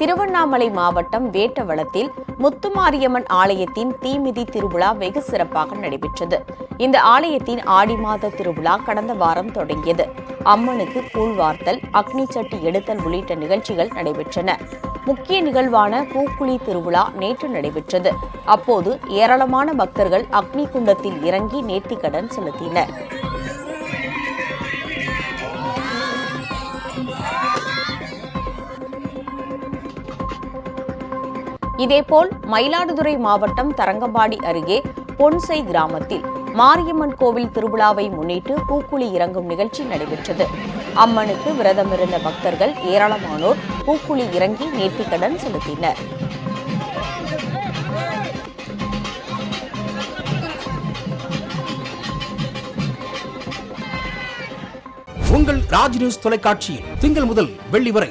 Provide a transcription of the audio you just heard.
திருவண்ணாமலை மாவட்டம் வேட்டவளத்தில் முத்துமாரியம்மன் ஆலயத்தின் தீமிதி திருவிழா வெகு சிறப்பாக நடைபெற்றது. இந்த ஆலயத்தின் ஆடி மாத திருவிழா கடந்த வாரம் தொடங்கியது. அம்மனுக்கு கூழ்வார்த்தல் அக்னி சட்டி எடுத்தல் உள்ளிட்ட நிகழ்ச்சிகள் நடைபெற்றன. முக்கிய நிகழ்வான பூக்குழி திருவிழா நேற்று நடைபெற்றது. அப்போது ஏராளமான பக்தர்கள் அக்னி குண்டத்தில் இறங்கி நேர்த்திக்கடன் செலுத்தினர். இதேபோல் மயிலாடுதுறை மாவட்டம் தரங்கம்பாடி அருகே பொன்சை கிராமத்தில் மாரியம்மன் கோவில் திருவிழாவை முன்னிட்டு பூக்குழி இறங்கும் நிகழ்ச்சி நடைபெற்றது. அம்மனுக்கு விரதமிருந்த பக்தர்கள் ஏராளமானோர் பூக்குழி இறங்கி நேர்த்திக்கடன் செலுத்தினர். உங்கள் ராஜ் நியூஸ் தொலைக்காட்சியில் திங்கள் முதல் வெள்ளி வரை